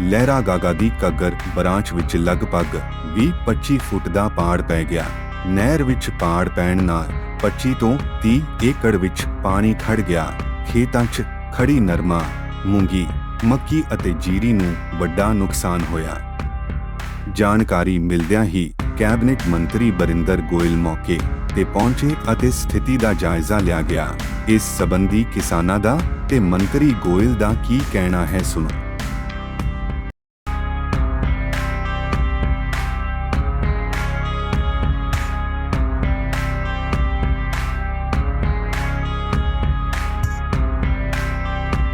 ਲਹਿਰਾ ਗਾਗਾ ਦੀ Ghaggar branch ਵਿੱਚ ਲਗਭਗ 20-25 ਫੁੱਟ ਦਾ ਪਾੜ ਪੈ ਗਿਆ। ਨਹਿਰ ਵਿੱਚ ਪਾੜ ਪੈਣ ਨਾਲ 25 ਤੋਂ 30 ਏਕੜ ਵਿੱਚ ਪਾਣੀ ਖੜ ਗਿਆ। ਖੇਤਾਂ 'ਚ ਖੜੀ ਨਰਮਾ, ਮੂੰਗੀ, ਮੱਕੀ ਅਤੇ ਜੀਰੀ ਨੂੰ ਵੱਡਾ ਨੁਕਸਾਨ ਹੋਇਆ। ਜਾਣਕਾਰੀ ਮਿਲਦਿਆਂ ਹੀ ਕੈਬਨਿਟ ਮੰਤਰੀ ਬਰਿੰਦਰ ਗੋਇਲ ਮੌਕੇ ਤੇ ਪਹੁੰਚੇ ਅਤੇ ਸਥਿਤੀ ਦਾ ਜਾਇਜ਼ਾ ਲਿਆ ਗਿਆ। ਇਸ ਸਬੰਧੀ ਕਿਸਾਨਾਂ ਦਾ ਤੇ ਮੰਤਰੀ ਗੋਇਲ ਦਾ ਕੀ ਕਹਿਣਾ ਹੈ ਸੁਣੋ।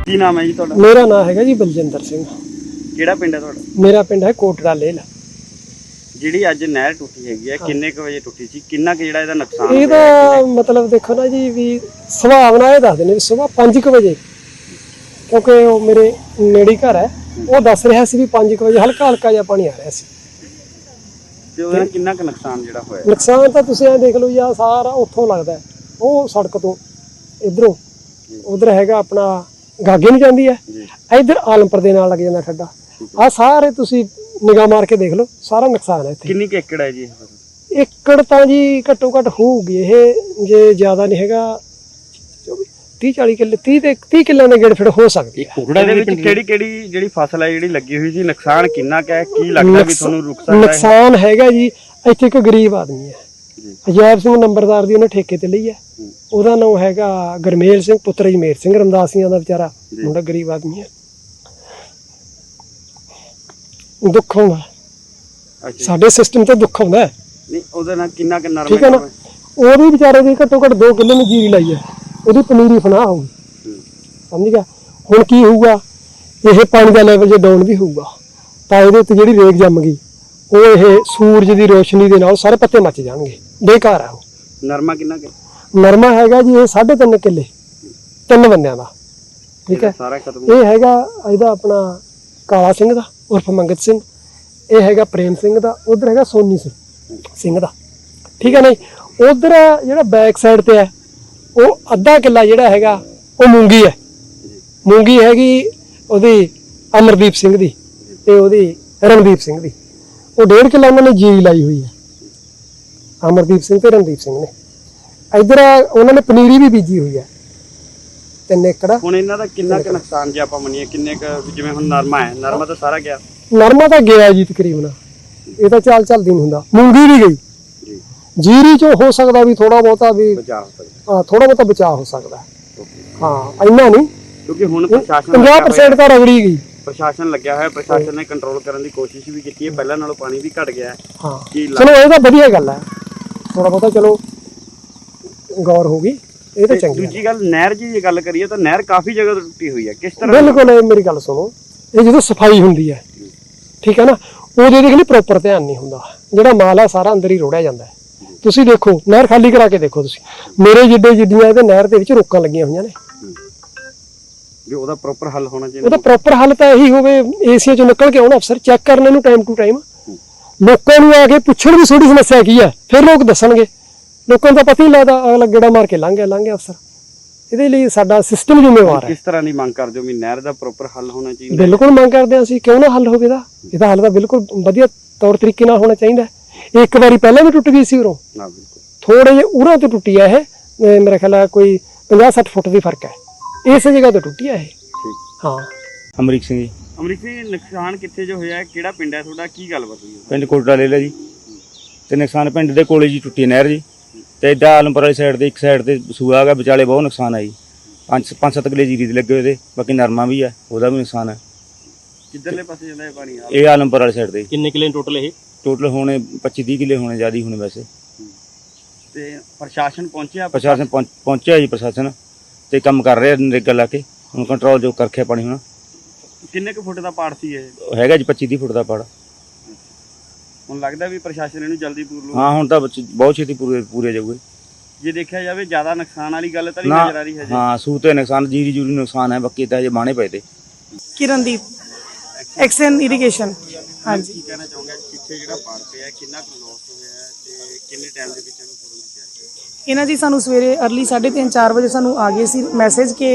ਕੀ ਨਾਮ ਹੈ ਜੀ ਤੁਹਾਡਾ? ਮੇਰਾ ਨਾਮ ਹੈਗਾ ਜੀ ਬਲਜਿੰਦਰ ਸਿੰਘ। ਕਿਹੜਾ ਪਿੰਡ ਹੈ ਤੁਹਾਡਾ? ਮੇਰਾ ਪਿੰਡ ਹੈ ਕੋਟੜਾ ਲੇਲ ਜਿਹੜੀ ਅੱਜ ਨਹਿਰ ਟੁੱਟੀ ਹੈਗੀ ਹੈ ਕਿੰਨੇ ਕੁ ਵਜੇ ਟੁੱਟੀ ਸੀ? ਕਿੰਨਾ ਕੁ ਜਿਹੜਾ ਇਹਦਾ ਨੁਕਸਾਨ ਇਹਦਾ? ਮਤਲਬ ਦੇਖੋ ਨਾ ਜੀ ਵੀ ਸੁਭਾਵਨਾ ਇਹ ਦੱਸਦੇ ਨੇ ਵੀ ਸਵੇਰ 5:00 ਵਜੇ। ਕਿਉਂਕਿ ਉਹ ਮੇਰੇ ਨੇੜੇ ਘਰ ਹੈ। ਉਹ ਦੱਸ ਰਿਹਾ ਸੀ ਵੀ 5:00 ਵਜੇ ਹਲਕਾ ਹਲਕਾ ਜਿਹਾ ਪਾਣੀ ਆ ਰਿਹਾ ਸੀ। ਤੇ ਉਹਦਾ ਕਿੰਨਾ ਕੁ ਨੁਕਸਾਨ ਜਿਹੜਾ ਹੋਇਆ? ਨੁਕਸਾਨ ਤਾਂ ਤੁਸੀਂ ਇਹ ਦੇਖ ਲਓ ਆਹ ਸਾਰਾ ਉੱਥੋਂ ਲੱਗਦਾ। ਉਹ ਸੜਕ ਤੋਂ ਇਧਰੋਂ। ਉਧਰ ਹੈਗਾ ਆਪਣਾ ਗਾਗੇ ਨੂੰ ਜਾਂਦੀ ਹੈ। ਇਧਰ ਆਲਮਪੁਰ ਦੇ ਨਾਲ ਲੱਗ ਜਾਂਦਾ ਠੱਡਾ। ਆ ਸਾਰੇ ਤੁਸੀਂ ਨਿਗਾਹ ਮਾਰ ਕੇ ਦੇਖ ਲਓ ਸਾਰਾ ਨੁਕਸਾਨ ਹੈ ਇੱਥੇ। ਕਿੰਨੀ ਕੁ ਏਕੜ ਹੈ ਜੀ ਇਹ? ਫਸਲ? ਏਕੜ ਤਾਂ ਜੀ ਘੱਟੋ ਘੱਟ ਹੋਊਗੀ ਇਹ ਜੇ ਜ਼ਿਆਦਾ ਨਹੀਂ ਹੈਗਾ 30 40 ਕਿੱਲੇ 30 ਤੇ 30 ਕਿੱਲਿਆਂ ਦੇ ਗੇੜ ਫਿਰ ਹੋ ਸਕਦੀ ਹੈ ਇਹਦੇ ਵਿੱਚ ਕਿਹੜੀ ਕਿਹੜੀ ਜਿਹੜੀ ਫਸਲ ਹੈ ਜਿਹੜੀ ਲੱਗੀ ਹੋਈ ਸੀ ਨੁਕਸਾਨ ਕਿੰਨਾ ਕੁ ਹੈ ਕੀ ਲੱਗਦਾ ਵੀ ਤੁਹਾਨੂੰ ਰੁਕ ਸਕਦਾ ਹੈ? ਨੁਕਸਾਨ ਹੈਗਾ ਜੀ ਇੱਥੇ ਇੱਕ ਗਰੀਬ ਆਦਮੀ ਹੈ। ਅਜੈਬ ਸਿੰਘ ਨੰਬਰਦਾਰ ਦੀ ਉਹਨੇ ਠੇਕੇ ਤੇ ਲਈ ਹੈ। ਉਹਦਾ ਨਾਮ ਹੈਗਾ ਗਰਮੇਲ ਸਿੰਘ ਪੁੱਤਰ ਜਮੇਰ ਸਿੰਘ ਰਮਦਾਸੀਆਂ ਦਾ ਵਿਚਾਰਾ। ਮੁੰਡਾ ਗਰੀਬ ਆਦਮੀ ਹੈ ਦੁੱਖ ਹੁੰਦਾ ਅੱਛਾ। ਸਾਡੇ ਸਿਸਟਮ ਤੇ ਦੁੱਖ ਹੁੰਦਾ ਹੈ। ਨਹੀਂ ਉਹਦੇ ਨਾਲ ਕਿੰਨਾ ਕੁ ਨਰਮ ਠੀਕ ਹੈ ਨਾ? ਉਹਦੀ ਵਿਚਾਰੇ ਦੀ ਘੱਟੋ ਘੱਟ 2 ਕਿੱਲੇ ਨੂੰ ਜੀਰੀ ਲਾਈ ਹੈ ਉਹਦੀ ਪਨੀਰੀ ਫਨਾ ਹੋਊਗੀ ਹੂੰ। ਸਮਝ ਗਿਆ? ਹੁਣ ਕੀ ਹੋਊਗਾ? ਇਹ ਪਾਣੀ ਦਾ ਲੈਵਲ ਜੇ ਡਾਊਨ ਵੀ ਹੋਊਗਾ ਤਾਂ ਇਹਦੇ ਉੱਤੇ ਜਿਹੜੀ ਰੇਗ ਜੰਮ ਗਈ। ਉਹ ਇਹ ਸੂਰਜ ਦੀ ਰੋਸ਼ਨੀ ਦੇ ਨਾਲ ਸਾਰੇ ਪੱਤੇ ਮੱਚ ਜਾਣਗੇ। ਬੇਕਾਰ ਆ ਉਹ। ਨਰਮਾ ਕਿੰਨਾ ਕੁ? ਨਰਮਾ ਹੈਗਾ ਜੀ ਇਹ 3.5 ਕਿੱਲੇ। ਤਿੰਨ ਬੰਦਿਆਂ ਦਾ। ਠੀਕ ਹੈ? ਸਾਰਾ ਖਤਮ ਇਹ ਹੈਗਾ ਇਹਦਾ ਆਪਣਾ ਕਾਲਾ ਸਿੰਘ ਦਾ ਉਰਫ ਮੰਗਤ ਸਿੰਘ। ਇਹ ਹੈਗਾ ਪ੍ਰੇਮ ਸਿੰਘ ਦਾ ਉਧਰ ਹੈਗਾ ਸੋਨੀ ਸਿੰਘ। ਸਿੰਘ ਦਾ। ਠੀਕ ਹੈ ਨਾ ਉਧਰ ਜਿਹੜਾ ਬੈਕ ਸਾਈਡ ਤੇ ਹੈ ਉਹ ਅੱਧਾ ਕਿੱਲਾ ਜਿਹੜਾ ਹੈਗਾ ਉਹ ਮੂੰਗੀ ਹੈ। ਮੂੰਗੀ ਹੈਗੀ ਉਹਦੀ ਅਮਰਦੀਪ ਸਿੰਘ ਦੀ ਤੇ ਉਹਦੀ ਰਣਦੀਪ ਸਿੰਘ ਦੀ। ਉਹ ਡੇਢ ਕਿੱਲਾ ਉਹਨਾਂ ਨੇ ਜੀਰੀ ਲਾਈ ਹੋਈ ਹੈ। ਅਮਰਦੀਪ ਸਿੰਘ ਤੇ ਰਣਦੀਪ ਸਿੰਘ ਨੇ। ਇਧਰ ਉਹਨਾਂ ਨੇ ਪਨੀਰੀ ਵੀ ਬੀਜੀ ਹੋਈ ਹੈ। ਤਿੰਨ ਏਕੜ। ਹੁਣ ਇਹਨਾਂ ਦਾ ਕਿੰਨਾ ਕੁ ਨੁਕਸਾਨ ਜੇ ਆਪਾਂ ਮੰਨੀਏ ਕਿੰਨੇ ਕੁ ਜਿਵੇਂ ਹੁਣ ਨਰਮਾ ਹੈ ਨਰਮਾ ਤਾਂ ਸਾਰਾ ਗਿਆ। ਨਰਮਾ ਤਾਂ ਗਿਆ ਜੀ ਤਕਰੀਬਨ। ਇਹ ਤਾਂ ਚਾਲ ਚੱਲਦੀ ਨਹੀਂ ਹੁੰਦਾ। ਮੂੰਗੀ ਵੀ ਗਈ। ਜੀ। ਜੀਰੀ ਚੋਂ ਹੋ ਸਕਦਾ ਵੀ ਥੋੜਾ ਬਹੁਤਾ ਵੀ ਬਚਾ ਹੋ ਸਕਦਾ। ਹਾਂ, ਥੋੜਾ ਬਹੁਤਾ ਬਚਾਅ ਹੋ ਸਕਦਾ। ਹੈ। ਇੰਨਾ ਨਹੀਂ। ਕਿਉਂਕਿ ਹੁਣ ਪ੍ਰਸ਼ਾਸਨ ਲੱਗਿਆ ਹੋਇਆ 50% ਤਾਂ ਰਗੜੀ ਗਈ। ਪ੍ਰਸ਼ਾਸਨ ਲੱਗਿਆ ਹੋਇਆ ਪ੍ਰਸ਼ਾਸਨ ਨੇ ਕੰਟਰੋਲ ਕਰਨ ਦੀ ਕੋਸ਼ਿਸ਼ ਵੀ ਕੀਤੀ ਹੈ। ਪਹਿਲਾਂ ਨਾਲੋਂ ਪਾਣੀ ਵੀ ਘਟ ਗਿਆ ਹੈ। ਹਾਂ। ਕੀ ਚਲੋ ਇਹ ਤਾਂ ਵਧੀਆ ਗੱਲ ਹੈ। ਥੋੜਾ ਬਹੁਤਾ ਚਲੋ ਗੌਰ ਹੋ ਗਈ। ਇਹ ਤਾਂ ਚੰਗੀ ਦੂਜੀ ਗੱਲ ਨਹਿਰ ਜੀ ਜੇ ਗੱਲ ਕਰੀਏ ਤਾਂ ਨਹਿਰ ਕਾਫੀ ਜਗ੍ਹਾ ਤੋਂ ਟੁੱਟੀ ਹੋਈ ਹੈ। ਕਿਸ। ਤਰ੍ਹਾਂ ਬਿਲਕੁਲ ਇਹ ਮੇਰੀ ਗੱਲ ਸੁਣੋ। ਇਹ ਜਦੋਂ ਸਫ਼ਾਈ ਹੁੰਦੀ ਹੈ ਠੀਕ ਹੈ ਨਾ ਉਹਦੇ ਦੇਖ ਲਈ ਪ੍ਰੋਪਰ ਧਿਆਨ ਨਹੀਂ ਹੁੰਦਾ। ਜਿਹੜਾ ਮਾਲ ਹੈ ਸਾਰਾ ਅੰਦਰ ਹੀ ਰੋੜਿਆ ਜਾਂਦਾ ਹੈ। ਤੁਸੀਂ ਦੇਖੋ ਨਹਿਰ ਖਾਲੀ ਕਰਾ ਕੇ ਦੇਖੋ ਤੁਸੀਂ। ਮੇਰੇ ਜਿੱਡੇ ਜਿੱਡੀਆਂ ਇਹਦੇ ਨਹਿਰ ਦੇ ਵਿੱਚ ਰੋਕਾਂ ਲੱਗੀਆਂ ਹੋਈਆਂ ਨੇ। ਵੀ ਉਹਦਾ ਪ੍ਰੋਪਰ ਹੱਲ ਹੋਣਾ ਚਾਹੀਦਾ। ਉਹਦਾ ਪ੍ਰੋਪਰ ਹੱਲ ਤਾਂ ਇਹੀ ਹੋਵੇ ਏਸੀਆ ਚੋਂ ਨਿਕਲ ਕੇ ਆਉਣ ਅਫਸਰ ਚੈੱਕ ਕਰਨ ਇਹਨੂੰ ਟਾਈਮ ਟੂ ਟਾਈਮ ਲੋਕਾਂ ਨੂੰ ਆ ਕੇ ਪੁੱਛਣ ਵੀ ਤੁਹਾਡੀ ਸਮੱਸਿਆ ਕੀ ਹੈ ਫਿਰ ਲੋਕ ਦੱਸਣਗੇ। ਲੋਕਾਂ ਤਾਂ ਪਤਾ ਹੀ ਲੱਗਦਾ ਅਗਲਾ ਗੇੜਾ ਮਾਰ ਕੇ ਲੰਘ ਗਿਆ ਲੰਘ ਗਿਆ ਅਫਸਰ ਇਹਦੇ ਲਈ ਸਾਡਾ ਸਿਸਟਮ ਜ਼ਿੰਮੇਵਾਰ ਹੈ। ਕਿਸ ਤਰ੍ਹਾਂ ਦੀ ਮੰਗ ਕਰਦੇ ਹੋ ਵੀ ਨਹਿਰ ਦਾ ਪ੍ਰੋਪਰ ਹੱਲ ਹੋਣਾ ਚਾਹੀਦਾ? ਬਿਲਕੁਲ ਮੰਗ ਕਰਦੇ ਹਾਂ ਅਸੀਂ ਕਿਉਂ ਨਾ ਹੱਲ ਹੋਵੇ ਦਾ ਇਹਦਾ ਹੱਲ ਤਾਂ ਬਿਲਕੁਲ ਵਧੀਆ ਤੌਰ ਤਰੀਕੇ ਨਾਲ ਹੋਣਾ ਚਾਹੀਦਾ ਹੈ। ਇਹ ਇੱਕ ਵਾਰੀ ਪਹਿਲਾਂ ਵੀ ਟੁੱਟ ਗਈ ਸੀ ਉਰੋਂ। ਨਾ ਬਿਲਕੁਲ। ਥੋੜੇ ਜਿਹੇ ਉਰਾਂ ਤੋਂ ਟੁੱਟੀ ਹੈ ਇਹ। ਮੇਰਾ ਖਿਆਲ ਹੈ ਕੋਈ 50-60 ਫੁੱਟ ਦੀ ਫ਼ਰਕ ਹੈ। ਇਸੇ ਜਗ੍ਹਾ ਤੋਂ ਟੁੱਟੀ ਹੈ ਇਹ। ਠੀਕ। ਹਾਂ। ਅਮਰੀਕ ਸਿੰਘ ਜੀ। ਅਮਰੀਕ ਜੀ ਨੁਕਸਾਨ ਕਿੱਥੇ ਜੋ ਹੋਇਆ ਹੈ? ਕਿਹੜਾ ਪਿੰਡ ਹੈ ਤੁਹਾਡਾ ਕੀ ਗੱਲ ਹੋਈ? ਹੈ ਪਿੰਡ ਕੋਟੜਾ ਲੈ ਲਿਆ ਜੀ। ਤੇ ਨੁਕਸਾਨ ਪਿੰਡ ਦੇ ਕੋਲੇ ਜੀ ਟੁੱਟੀ ਨਹਿਰ ਜੀ। ਤੇ ਇੱਦਾਂ ਆਲਮਪੁਰ ਵਾਲੀ ਸਾਈਡ ਤੇ ਇੱਕ ਸਾਈਡ ਤੇ ਸੂਆ ਹੈਗਾ ਵਿਚਾਲੇ ਬਹੁਤ ਨੁਕਸਾਨ ਆ ਜੀ। ਪੰਜ ਪੰਜ ਸੱਤ ਕਿਲੇ ਜੀਰੀ ਦੇ ਲੱਗੇ ਹੋਏ ਤੇ ਬਾਕੀ ਨਰਮਾ ਵੀ ਹੈ ਉਹਦਾ ਵੀ ਨੁਕਸਾਨ ਹੈ ਕਿੱਧਰਲੇ ਪਾਸੇ ਜਾਂਦਾ ਇਹ ਪਾਣੀ ਇਹ ਆਲਮਪੁਰ ਵਾਲੀ ਸਾਈਡ ਤੇ ਕਿੰਨੇ ਕਿਲੇ ਟੋਟਲ ਇਹ? ਟੋਟਲ ਹੋਣੇ 25 30 ਕਿਲੇ ਹੋਣੇ ਜ਼ਿਆਦਾ ਹੀ ਹੋਣੇ ਵੈਸੇ। ਤੇ ਪ੍ਰਸ਼ਾਸਨ ਪਹੁੰਚਿਆ? ਪ੍ਰਸ਼ਾਸਨ ਪਹੁੰਚ- ਪਹੁੰਚਿਆ ਜੀ ਪ੍ਰਸ਼ਾਸਨ। ਤੇ ਕੰਮ ਕਰ ਰਿਹਾ ਨਰੇਗਾ ਲਾ ਕੇ। ਹੁਣ ਕੰਟਰੋਲ ਜੋ ਕਰਖਿਆ ਪਾਣੀ ਹੁਣ। ਕਿੰਨੇ ਕੁ ਫੁੱਟ ਦਾ ਪਾੜ ਸੀ ਇਹ? ਹੈਗਾ ਜੀ 25 30 ਫੁੱਟ ਦਾ ਪੜ। ਹੁਣ ਲੱਗਦਾ ਵੀ ਪ੍ਰਸ਼ਾਸਨ ਇਹਨੂੰ ਜਲਦੀ ਪੂਰ ਲੂ ਹਾਂ ਹੁਣ ਤਾਂ ਬੱਚੇ ਬਹੁਤ ਛੇਤੀ ਪੂਰੇ ਪੂਰੇ ਜਾਊਗੇ। ਜੇ ਦੇਖਿਆ ਜਾਵੇ ਜ਼ਿਆਦਾ ਨੁਕਸਾਨ ਵਾਲੀ ਗੱਲ ਤਾਂ ਨਹੀਂ ਨਜ਼ਰ ਆ ਰਹੀ ਹੈ ਹਾਂ ਸੂ ਤੇ ਨੁਕਸਾਨ ਜੀਰੀ ਜੂਰੀ ਨੁਕਸਾਨ ਹੈ ਬਾਕੀ ਤਾਂ ਜੇ ਬਾਣੇ ਪਏ ਤੇ। ਕਿਰਨਦੀਪ ਐਕਸਨ ਇਰੀਗੇਸ਼ਨ ਹਾਂਜੀ ਕੀ ਕਹਿਣਾ ਚਾਹੋਗੇ? ਪਿੱਛੇ ਜਿਹੜਾ ਪਾੜ ਪਿਆ ਕਿੰਨਾ ਕੁ ਲੋਸ ਹੋਇਆ? ਕਿੰਨੇ ਟਾਈਮ ਦੇ ਵਿੱਚ ਇਹਨੂੰ ਪੂਰਨ ਕੀਤਾ? ਜਾਏਗਾ ਇਹਨਾਂ ਜੀ ਸਾਨੂੰ ਸਵੇਰੇ ਅਰਲੀ 3:30 4 ਵਜੇ ਸਾਨੂੰ ਆ ਗਏ ਸੀ ਮੈਸੇਜ ਕਿ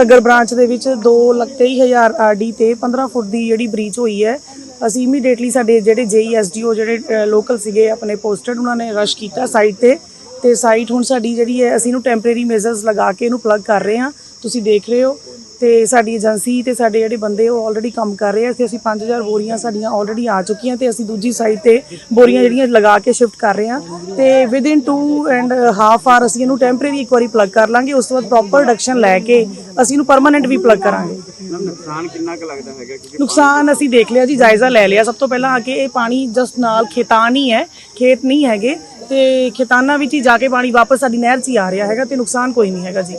ਘੱਗਰ ਬ੍ਰਾਂਚ ਦੇ ਵਿੱਚ 2 ਲੱਖ 23 ਹਜ਼ਾਰ ਆਰਡੀ ਤੇ 15 ਫੁੱਟ ਦੀ ਜਿਹੜੀ ਬ੍ਰੀਚ ਹੋਈ ਹੈ, ਅਸੀਂ ਇਮੀਡੀਏਟਲੀ ਸਾਡੇ ਜਿਹੜੇ ਜੇਈਐਸਡੀਓ ਜਿਹੜੇ ਲੋਕਲ ਸੀਗੇ ਆਪਣੇ ਪੋਸਟਡ ਉਹਨਾਂ ਨੇ ਰਸ਼ ਕੀਤਾ ਸਾਈਟ ਤੇ ਤੇ ਸਾਈਟ ਹੁਣ ਸਾਡੀ ਜਿਹੜੀ ਹੈ, ਅਸੀਂ ਇਹਨੂੰ ਟੈਂਪਰੇਰੀ ਮੇਜ਼ਰਸ ਲਗਾ ਕੇ ਇਹਨੂੰ ਪਲੱਗ ਕਰ ਰਹੇ ਹਾਂ। ਤੁਸੀਂ ਦੇਖ ਰਹੇ ਹੋ ਤੇ ਸਾਡੀ ਏਜੰਸੀ ਤੇ ਸਾਡੇ ਜਿਹੜੇ ਬੰਦੇ ਉਹ ਆਲਰੇਡੀ ਕੰਮ ਕਰ ਰਹੇ ਆ ਤੇ ਅਸੀਂ 5000 ਬੋਰੀਆਂ ਸਾਡੀਆਂ ਆਲਰੇਡੀ ਆ ਚੁੱਕੀਆਂ ਤੇ ਅਸੀਂ ਦੂਜੀ ਸਾਈਡ ਤੇ ਬੋਰੀਆਂ ਜਿਹੜੀਆਂ ਲਗਾ ਕੇ ਸ਼ਿਫਟ ਕਰ ਰਹੇ ਹਾਂ ਤੇ with in 2 and half hour ਅਸੀਂ ਇਹਨੂੰ ਟੈਂਪਰੇਰੀ ਇੱਕ ਵਾਰੀ ਪਲੱਗ ਕਰ ਲਾਂਗੇ ਉਸ ਤੋਂ ਬਾਅਦ ਪ੍ਰੋਪਰ ਰਿਡਕਸ਼ਨ ਲੈ ਕੇ ਅਸੀਂ ਇਹਨੂੰ ਪਰਮਾਨੈਂਟ ਵੀ ਪਲੱਗ ਕਰਾਂਗੇ। ਨੁਕਸਾਨ ਕਿੰਨਾ ਕੁ ਲੱਗਦਾ ਹੈਗਾ? ਕਿਉਂਕਿ ਨੁਕਸਾਨ ਅਸੀਂ ਦੇਖ ਲਿਆ ਜੀ ਜਾਇਜ਼ਾ ਲੈ ਲਿਆ। ਸਭ ਤੋਂ ਪਹਿਲਾਂ ਆ ਕੇ ਇਹ ਪਾਣੀ ਜਸਟ ਨਾਲ ਖੇਤਾਨ ਹੀ ਹੈ ਖੇਤ ਨਹੀਂ ਹੈਗੇ। ਤੇ ਖੇਤਾਨਾਂ ਵਿੱਚ ਹੀ ਜਾ ਕੇ ਪਾਣੀ ਵਾਪਸ ਸਾਡੀ ਨਹਿਰ 'ਚ ਹੀ ਆ ਰਿਹਾ ਹੈਗਾ ਤੇ ਨੁਕਸਾਨ ਕੋਈ ਨਹੀਂ ਹੈਗਾ ਜੀ।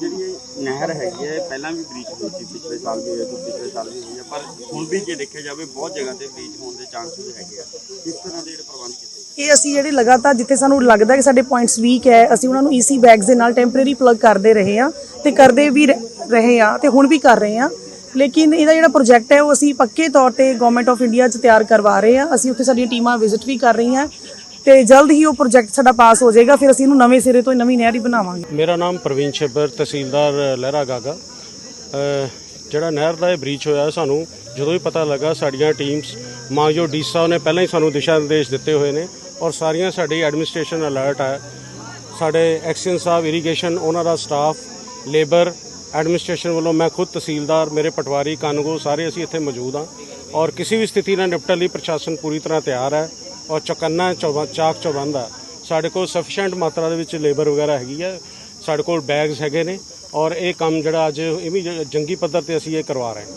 ਜਿਹੜੀ ਨਹਿਰ ਹੈਗੀ ਹੈ, ਪਹਿਲਾਂ ਵੀ ਬ੍ਰੀਚ ਹੋਈ ਸੀ, ਪਿਛਲੇ ਸਾਲ ਵੀ ਹੋਈ ਸੀ ਪਿਛਲੇ ਸਾਲ ਵੀ ਹੋਈ ਹੈ ਪਰ ਹੁਣ ਵੀ ਜੇ ਦੇਖਿਆ ਜਾਵੇ, ਬਹੁਤ ਜਗ੍ਹਾ ਤੇ ਬ੍ਰੀਚ ਹੋਣ ਦੇ ਚਾਂਸਸ ਹੈਗੇ ਆ। ਕਿਸ ਤਰ੍ਹਾਂ ਦੇ ਜਿਹੜੇ ਪ੍ਰਬੰਧ ਕੀਤੇ ਇਹ ਅਸੀਂ ਜਿਹੜੇ ਲਗਾਤਾਰ ਜਿੱਥੇ ਸਾਨੂੰ ਲੱਗਦਾ ਕਿ ਸਾਡੇ ਪੁਆਇੰਟਸ ਵੀਕ ਹੈ, ਅਸੀਂ ਉਹਨਾਂ ਨੂੰ ਈਸੀ ਬੈਗਸ ਦੇ ਨਾਲ ਟੈਂਪਰੇਰੀ ਪਲੱਗ ਕਰਦੇ ਰਹੇ ਹਾਂ ਤੇ ਕਰਦੇ ਵੀ ਰਹੇ ਹਾਂ ਤੇ ਹੁਣ ਵੀ ਕਰ ਰਹੇ ਹਾਂ। ਲੇਕਿਨ ਇਹਦਾ ਜਿਹੜਾ ਪ੍ਰੋਜੈਕਟ ਹੈ, ਉਹ ਅਸੀਂ ਪੱਕੇ ਤੌਰ ਤੇ ਗਵਰਨਮੈਂਟ ਆਫ ਇੰਡੀਆ 'ਚ ਤਿਆਰ ਕਰਵਾ ਰਹੇ ਹਾਂ। ਅਸੀਂ ਉੱਥੇ ਸਾਡੀਆਂ ਟੀਮਾਂ ਵਿਜ਼ਿਟ ਵੀ ਕਰ ਰਹੀਆਂ। ਤੇ ਜਲਦ ਹੀ ਉਹ ਪ੍ਰੋਜੈਕਟ ਸਾਡਾ ਪਾਸ ਹੋ ਜਾਏਗਾ, ਫਿਰ ਅਸੀਂ ਇਹਨੂੰ ਨਵੇਂ ਸਿਰੇ ਤੋਂ ਨਵੀਂ ਨਹਿਰ ਹੀ ਬਣਾਵਾਂਗੇ। ਮੇਰਾ ਨਾਮ ਪ੍ਰਵੀਨ ਛੇਬਰ, ਤਹਿਸੀਲਦਾਰ ਲਹਿਰਾ ਗਾਗਾ। ਜਿਹੜਾ ਨਹਿਰ ਦਾ ਇਹ ਬ੍ਰੀਚ ਹੋਇਆ ਸਾਨੂੰ, ਜਦੋਂ ਹੀ ਪਤਾ ਲੱਗਾ, ਸਾਡੀਆਂ ਟੀਮਸ ਮਾਂਜੋ ਡੀਸਾ ਨੇ ਪਹਿਲਾਂ ਹੀ ਸਾਨੂੰ ਦਿਸ਼ਾ ਨਿਰਦੇਸ਼ ਦਿੱਤੇ ਹੋਏ ਨੇ ਔਰ ਸਾਰੀਆਂ ਸਾਡੀ ਐਡਮਿਨਿਸਟ੍ਰੇਸ਼ਨ ਅਲਰਟ ਹੈ ਸਾਡੇ ਐਕਸ਼ਨ ਸਾਹਿਬ ਇਰੀਗੇਸ਼ਨ ਉਹਨਾਂ ਦਾ ਸਟਾਫ ਲੇਬਰ ਐਡਮਿਨਿਸਟ੍ਰੇਸ਼ਨ ਵੱਲੋਂ ਮੈਂ ਖੁਦ ਤਹਿਸੀਲਦਾਰ, ਮੇਰੇ ਪਟਵਾਰੀ, ਕਾਨੂੰਗੋ ਸਾਰੇ ਅਸੀਂ ਇੱਥੇ ਮੌਜੂਦ ਹਾਂ। ਔਰ ਕਿਸੇ ਵੀ ਸਥਿਤੀ ਨਾਲ ਨਿਪਟਣ ਲਈ ਪ੍ਰਸ਼ਾਸਨ ਪੂਰੀ ਤਰ੍ਹਾਂ ਤਿਆਰ ਹੈ। ਔਰ ਚੌਕੰਨਾ ਚਾਕ ਚੌਬੰਦ ਹੈ ਸਾਡੇ ਕੋਲ ਸਫੀਸ਼ੀਐਂਟ ਮਾਤਰਾ ਦੇ ਵਿੱਚ ਲੇਬਰ ਵਗੈਰਾ ਹੈਗੀ ਹੈ ਸਾਡੇ ਕੋਲ ਬੈਗਸ ਹੈਗੇ ਨੇ ਔਰ ਇਹ ਕੰਮ ਜਿਹੜਾ ਅੱਜ ਇਹ ਵੀ ਜੰਗੀ ਪੱਧਰ ਤੇ ਅਸੀਂ ਇਹ ਕਰਵਾ ਰਹੇ ਹਾਂ।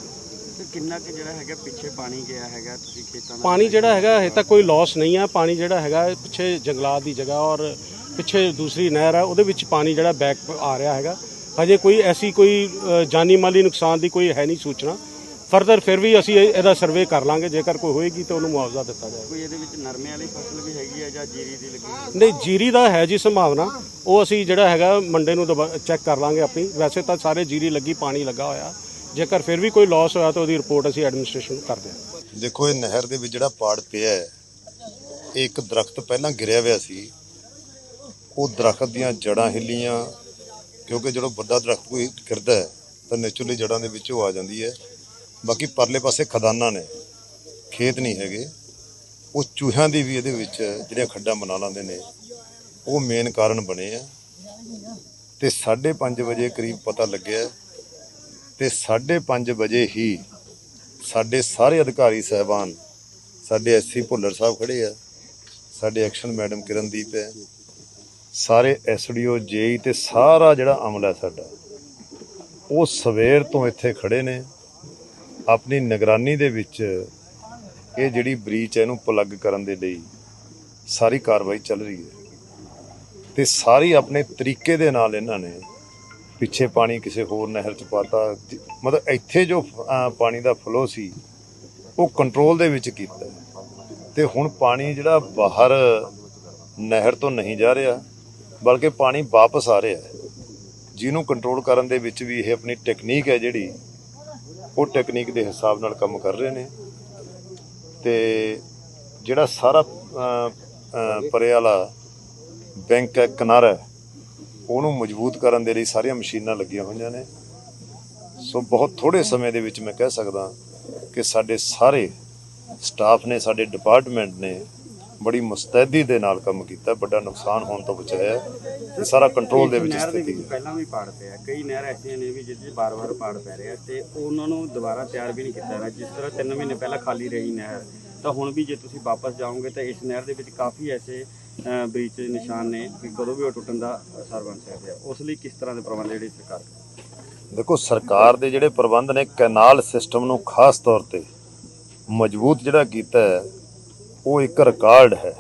ਤੇ ਕਿੰਨਾ ਕੁ ਜਿਹੜਾ ਹੈਗਾ ਪਿੱਛੇ ਪਾਣੀ ਗਿਆ ਹੈਗਾ ਤੁਸੀਂ ਖੇਤਾਂ ਦਾ? ਪਾਣੀ ਜਿਹੜਾ ਹੈਗਾ ਹਜੇ ਤੱਕ ਕੋਈ ਲਾਸ ਨਹੀਂ ਹੈ ਪਾਣੀ ਜਿਹੜਾ ਹੈਗਾ ਇਹ ਪਿੱਛੇ ਜੰਗਲਾਤ ਦੀ ਜਗ੍ਹਾ ਔਰ ਪਿੱਛੇ ਦੂਸਰੀ ਨਹਿਰ ਹੈ ਉਹਦੇ ਵਿੱਚ ਪਾਣੀ ਜਿਹੜਾ ਬੈਕ ਆ ਰਿਹਾ ਹੈਗਾ। ਹਜੇ ਕੋਈ ਐਸੀ ਕੋਈ ਜਾਨੀ ਮਾਲੀ ਨੁਕਸਾਨ ਦੀ ਕੋਈ ਹੈ ਨਹੀਂ ਸੂਚਨਾ। ਫਰਦਰ ਫਿਰ ਵੀ ਅਸੀਂ ਇਹ- ਇਹਦਾ ਸਰਵੇ ਕਰ ਲਾਂਗੇ। ਜੇਕਰ ਕੋਈ ਹੋਏਗੀ ਤਾਂ ਉਹਨੂੰ ਮੁਆਵਜ਼ਾ ਦਿੱਤਾ ਜਾਏਗਾ। ਕੋਈ ਇਹਦੇ ਵਿੱਚ ਨਰਮੇ ਵਾਲੀ ਫਸਲ ਵੀ ਹੈਗੀ ਹੈ ਜਾਂ ਜੀਰੀ ਦੀ ਲੱਗੀ ਹੋਈ? ਨਹੀਂ ਜੀਰੀ ਦਾ ਹੈ ਜੀ ਸੰਭਾਵਨਾ। ਉਹ ਅਸੀਂ ਜਿਹੜਾ ਹੈਗਾ ਮੰਡੇ ਨੂੰ ਚੈੱਕ ਕਰ ਲਾਂਗੇ ਆਪਣੀ। ਵੈਸੇ ਤਾਂ ਸਾਰੇ ਜੀਰੀ ਲੱਗੀ ਪਾਣੀ ਲੱਗਾ ਹੋਇਆ। ਜੇਕਰ ਫਿਰ ਵੀ ਕੋਈ ਲਾਸ ਹੋਇਆ ਤਾਂ ਉਹਦੀ ਰਿਪੋਰਟ ਅਸੀਂ ਐਡਮਿਨਿਸਟ੍ਰੇਸ਼ਨ ਨੂੰ ਕਰਦੇ ਹਾਂ। ਦੇਖੋ ਇਹ ਨਹਿਰ ਦੇ ਵਿੱਚ ਜਿਹੜਾ ਪਾੜ ਪਿਆ ਹੈ ਇਹ ਇੱਕ ਦਰਖਤ ਪਹਿਲਾਂ ਗਿਰਿਆ ਹੋਇਆ ਸੀ। ਉਹ ਦਰਖਤ ਦੀਆਂ ਜੜਾਂ ਹਿੱਲੀਆਂ ਕਿਉਂਕਿ ਜਦੋਂ ਵੱਡਾ ਦਰਖਤ ਕੋਈ ਗਿਰਦਾ ਹੈ ਤਾਂ ਨੇਚਰਲੀ ਜੜਾਂ ਦੇ ਵਿੱਚ ਉਹ ਆ ਜਾਂਦੀ ਹੈ। ਬਾਕੀ ਪਰਲੇ ਪਾਸੇ ਖਦਾਨਾਂ ਨੇ, ਖੇਤ ਨਹੀਂ ਹੈਗੇ। ਉਹ ਚੂਹਿਆਂ ਦੀ ਵੀ ਇਹਦੇ ਵਿੱਚ ਜਿਹੜੀਆਂ ਖੱਡਾਂ ਬਣਾ ਲਾਂਦੇ ਨੇ, ਉਹ ਮੇਨ ਕਾਰਨ ਬਣੇ ਆ। ਤੇ 5:30 ਵਜੇ ਕਰੀਬ ਪਤਾ ਲੱਗਿਆ, ਤੇ 5:30 ਵਜੇ ਹੀ ਸਾਡੇ ਸਾਰੇ ਅਧਿਕਾਰੀ ਸਹਿਬਾਨ, ਸਾਡੇ ਐਸਸੀ ਭੁੱਲਰ ਸਾਹਿਬ ਖੜੇ ਆ, ਸਾਡੇ ਐਕਸ਼ਨ ਮੈਡਮ ਕਿਰਨਦੀਪ ਹੈ, ਸਾਰੇ ਐਸਡੀਓ ਜੇਈ ਤੇ ਸਾਰਾ ਜਿਹੜਾ ਅਮਲਾ ਸਾਡਾ, ਉਹ ਸਵੇਰ ਤੋਂ ਇੱਥੇ ਖੜੇ ਨੇ। ਆਪਣੀ ਨਿਗਰਾਨੀ ਦੇ ਵਿੱਚ ਇਹ ਜਿਹੜੀ ਬ੍ਰੀਚ ਹੈ, ਇਹਨੂੰ ਪਲੱਗ ਕਰਨ ਦੇ ਲਈ ਸਾਰੀ ਕਾਰਵਾਈ ਚੱਲ ਰਹੀ ਹੈ। ਤੇ ਸਾਰੀ ਆਪਣੇ ਤਰੀਕੇ ਦੇ ਨਾਲ ਇਹਨਾਂ ਨੇ ਪਿੱਛੇ ਪਾਣੀ ਕਿਸੇ ਹੋਰ ਨਹਿਰ ਚ ਪਾਤਾ। ਮਤਲਬ ਇੱਥੇ ਜੋ ਪਾਣੀ ਦਾ ਫਲੋ ਸੀ, ਉਹ ਕੰਟਰੋਲ ਦੇ ਵਿੱਚ ਕੀਤਾ। ਤੇ ਹੁਣ ਪਾਣੀ ਜਿਹੜਾ ਬਾਹਰ ਨਹਿਰ ਤੋਂ ਨਹੀਂ ਜਾ ਰਿਹਾ, ਬਲਕਿ ਪਾਣੀ ਵਾਪਸ ਆ ਰਿਹਾ ਜਿਹਨੂੰ ਕੰਟਰੋਲ ਕਰਨ ਦੇ ਵਿੱਚ ਵੀ ਇਹ ਆਪਣੀ ਟੈਕਨੀਕ ਹੈ ਜਿਹੜੀ ਉਹ ਟੈਕਨੀਕ ਦੇ ਹਿਸਾਬ ਨਾਲ ਕੰਮ ਕਰ ਰਹੇ ਨੇ। ਤੇ ਜਿਹੜਾ ਸਾਰਾ ਪਰੇ ਵਾਲਾ ਬੈਂਕ ਹੈ, ਕਿਨਾਰਾ ਉਹਨੂੰ ਮਜ਼ਬੂਤ ਕਰਨ ਦੇ ਲਈ ਸਾਰੀਆਂ ਮਸ਼ੀਨਾਂ ਲੱਗੀਆਂ ਹੋਈਆਂ ਨੇ। ਸੋ ਬਹੁਤ ਥੋੜੇ ਸਮੇਂ ਦੇ ਵਿੱਚ ਮੈਂ ਕਹਿ ਸਕਦਾ ਕਿ ਸਾਡੇ ਸਾਰੇ ਸਟਾਫ ਨੇ, ਸਾਡੇ ਡਿਪਾਰਟਮੈਂਟ ਨੇ ਬੜੀ ਮੁਸਤੈਦੀ ਦੇ ਨਾਲ ਕੰਮ ਕੀਤਾ ਵੱਡਾ ਨੁਕਸਾਨ ਹੋਣ ਤੋਂ ਬਚਾਇਆ ਤੇ ਸਾਰਾ ਕੰਟਰੋਲ ਦੇ ਵਿੱਚ ਸਥਿਤੀ ਹੈ। ਪਹਿਲਾਂ ਵੀ ਪਾੜ ਪਿਆ ਕਈ ਨਹਿਰ ਐਸੀਆਂ ਨੇ ਵੀ 'ਚ ਬਾਰ-ਬਾਰ ਪਾੜ ਪੈ ਰਿਹਾ ਤੇ ਉਹਨਾਂ ਨੂੰ ਦੁਬਾਰਾ ਤਿਆਰ ਵੀ ਨਹੀਂ ਕੀਤਾ ਗਿਆ ਜਿਸ ਤਰ੍ਹਾਂ 3 ਮਹੀਨੇ ਪਹਿਲਾਂ ਖਾਲੀ ਰਹੀ ਨਹਿਰ ਤਾਂ ਹੁਣ ਵੀ ਜੇ ਤੁਸੀਂ ਵਾਪਸ ਜਾਓਗੇ ਤਾਂ ਇਸ ਨਹਿਰ ਦੇ ਵਿੱਚ ਕਾਫੀ ਐਸੇ ਬ੍ਰੀਚ ਦੇ ਨਿਸ਼ਾਨ ਨੇ ਕਿ ਕਦੋਂ ਵੀ ਉਹ ਟੁੱਟਣ ਦਾ ਅਸਰ ਬਣ ਸਕਦਾ ਹੈ। ਉਸ ਲਈ ਕਿਸ ਤਰ੍ਹਾਂ ਦੇ ਪ੍ਰਬੰਧ ਜਿਹੜੀ ਸਰਕਾਰ ਕਰ ਦੇਖੋ ਸਰਕਾਰ ਦੇ ਜਿਹੜੇ ਪ੍ਰਬੰਧ ਨੇ ਕੈਨਾਲ ਸਿਸਟਮ ਨੂੰ ਖਾਸ ਤੌਰ ਤੇ ਮਜ਼ਬੂਤ ਜਿਹੜਾ ਕੀਤਾ ਹੈ ਉਹ ਇੱਕ ਰਿਕਾਰਡ ਹੈ।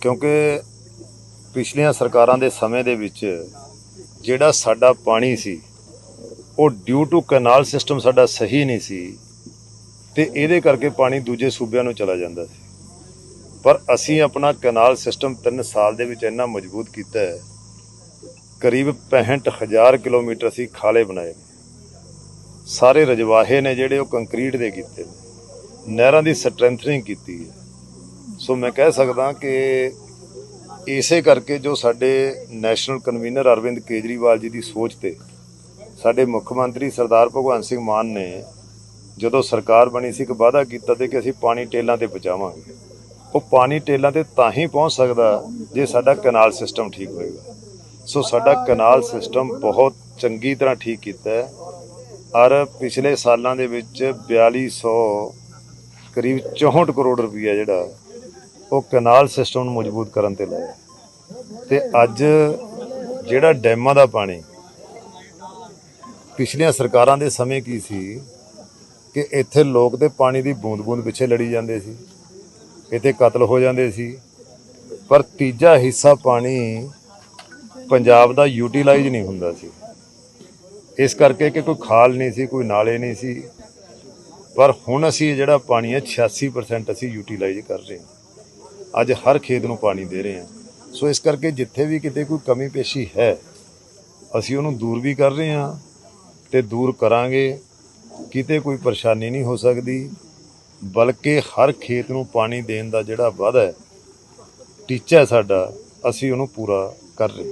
ਕਿਉਂਕਿ ਪਿਛਲੀਆਂ ਸਰਕਾਰਾਂ ਦੇ ਸਮੇਂ ਦੇ ਵਿੱਚ ਜਿਹੜਾ ਸਾਡਾ ਪਾਣੀ ਸੀ, ਉਹ ਡਿਊ ਟੂ ਕੈਨਾਲ ਸਿਸਟਮ ਸਾਡਾ ਸਹੀ ਨਹੀਂ ਸੀ ਤੇ ਇਹਦੇ ਕਰਕੇ ਪਾਣੀ ਦੂਜੇ ਸੂਬਿਆਂ ਨੂੰ ਚਲਾ ਜਾਂਦਾ ਸੀ। ਪਰ ਅਸੀਂ ਆਪਣਾ ਕੈਨਾਲ ਸਿਸਟਮ 3 ਸਾਲ ਦੇ ਵਿੱਚ ਇੰਨਾ ਮਜ਼ਬੂਤ ਕੀਤਾ ਹੈ। ਕਰੀਬ 65000 ਕਿਲੋਮੀਟਰ ਅਸੀਂ ਖਾਲੇ ਬਣਾਏ ਨੇ। ਸਾਰੇ ਰਜਵਾਹੇ ਨੇ ਜਿਹੜੇ ਉਹ ਕੰਕਰੀਟ ਦੇ ਕੀਤੇ ਨੇ। ਨਹਿਰਾਂ ਦੀ ਸਟਰੈਂਥਨਿੰਗ ਕੀਤੀ ਹੈ। ਸੋ ਮੈਂ ਕਹਿ ਸਕਦਾ ਕਿ ਇਸੇ ਕਰਕੇ ਜੋ ਸਾਡੇ ਨੈਸ਼ਨਲ ਕਨਵੀਨਰ ਅਰਵਿੰਦ ਕੇਜਰੀਵਾਲ ਜੀ ਦੀ ਸੋਚ ਤੇ ਸਾਡੇ ਮੁੱਖ ਮੰਤਰੀ ਸਰਦਾਰ ਭਗਵੰਤ ਸਿੰਘ ਮਾਨ ਨੇ ਜਦੋਂ ਸਰਕਾਰ ਬਣੀ ਸੀ ਇੱਕ ਵਾਅਦਾ ਕੀਤਾ ਤੇ ਕਿ ਅਸੀਂ ਪਾਣੀ ਟੇਲਾਂ ਤੇ ਪਹੁੰਚਾਵਾਂਗੇ। ਉਹ ਪਾਣੀ ਟੇਲਾਂ ਤੇ ਤਾਂ ਹੀ ਪਹੁੰਚ ਸਕਦਾ ਜੇ ਸਾਡਾ ਕਨਾਲ ਸਿਸਟਮ ਠੀਕ ਹੋਏਗਾ। ਸੋ ਸਾਡਾ ਕਨਾਲ ਸਿਸਟਮ ਬਹੁਤ ਚੰਗੀ ਤਰ੍ਹਾਂ ਠੀਕ ਕੀਤਾ ਹੈ। ਔਰ ਪਿਛਲੇ ਸਾਲਾਂ ਦੇ ਵਿੱਚ 4200 ਕਰੀਬ 64 ਕਰੋੜ ਰੁਪਈਆ ਜਿਹੜਾ ਉਹ ਕਨਾਲ ਸਿਸਟਮ ਨੂੰ ਮਜ਼ਬੂਤ ਕਰਨ ਤੇ ਲਾਇਆ। ਤੇ ਅੱਜ ਜਿਹੜਾ ਡੈਮਾਂ ਦਾ ਪਾਣੀ, ਪਿਛਲੀਆਂ ਸਰਕਾਰਾਂ ਦੇ ਸਮੇਂ ਕੀ ਸੀ ਕਿ ਇੱਥੇ ਲੋਕ ਦੇ ਪਾਣੀ ਦੀ ਬੂੰਦ-ਬੂੰਦ ਪਿੱਛੇ ਲੜੀ ਜਾਂਦੇ ਸੀ, ਇੱਥੇ ਕਤਲ ਹੋ ਜਾਂਦੇ ਸੀ, ਪਰ ਤੀਜਾ ਹਿੱਸਾ ਪਾਣੀ ਪੰਜਾਬ ਦਾ ਯੂਟਿਲਾਈਜ਼ ਨਹੀਂ ਹੁੰਦਾ ਸੀ। ਇਸ ਕਰਕੇ ਕਿ ਕੋਈ ਖਾਲ ਨਹੀਂ ਸੀ, ਕੋਈ ਨਾਲੇ ਨਹੀਂ ਸੀ, ਪਰ ਹੁਣ ਅਸੀਂ ਜਿਹੜਾ ਪਾਣੀ ਹੈ 86% ਅਸੀਂ ਯੂਟਿਲਾਈਜ਼ ਕਰ ਰਹੇ ਹਾਂ। ਅੱਜ ਹਰ ਖੇਤ ਨੂੰ ਪਾਣੀ ਦੇ ਰਹੇ ਹਾਂ। ਸੋ ਇਸ ਕਰਕੇ ਜਿੱਥੇ ਵੀ ਕਿਤੇ ਕੋਈ ਕਮੀ ਪੇਸ਼ੀ ਹੈ, ਅਸੀਂ ਉਹਨੂੰ ਦੂਰ ਵੀ ਕਰ ਰਹੇ ਹਾਂ ਤੇ ਦੂਰ ਕਰਾਂਗੇ। ਕਿਤੇ ਕੋਈ ਪਰੇਸ਼ਾਨੀ ਨਹੀਂ ਹੋ ਸਕਦੀ, ਬਲਕਿ ਹਰ ਖੇਤ ਨੂੰ ਪਾਣੀ ਦੇਣ ਦਾ ਜਿਹੜਾ ਵਾਅਦਾ ਹੈ, ਟੀਚਾ ਸਾਡਾ, ਅਸੀਂ ਉਹਨੂੰ ਪੂਰਾ ਕਰ ਰਹੇ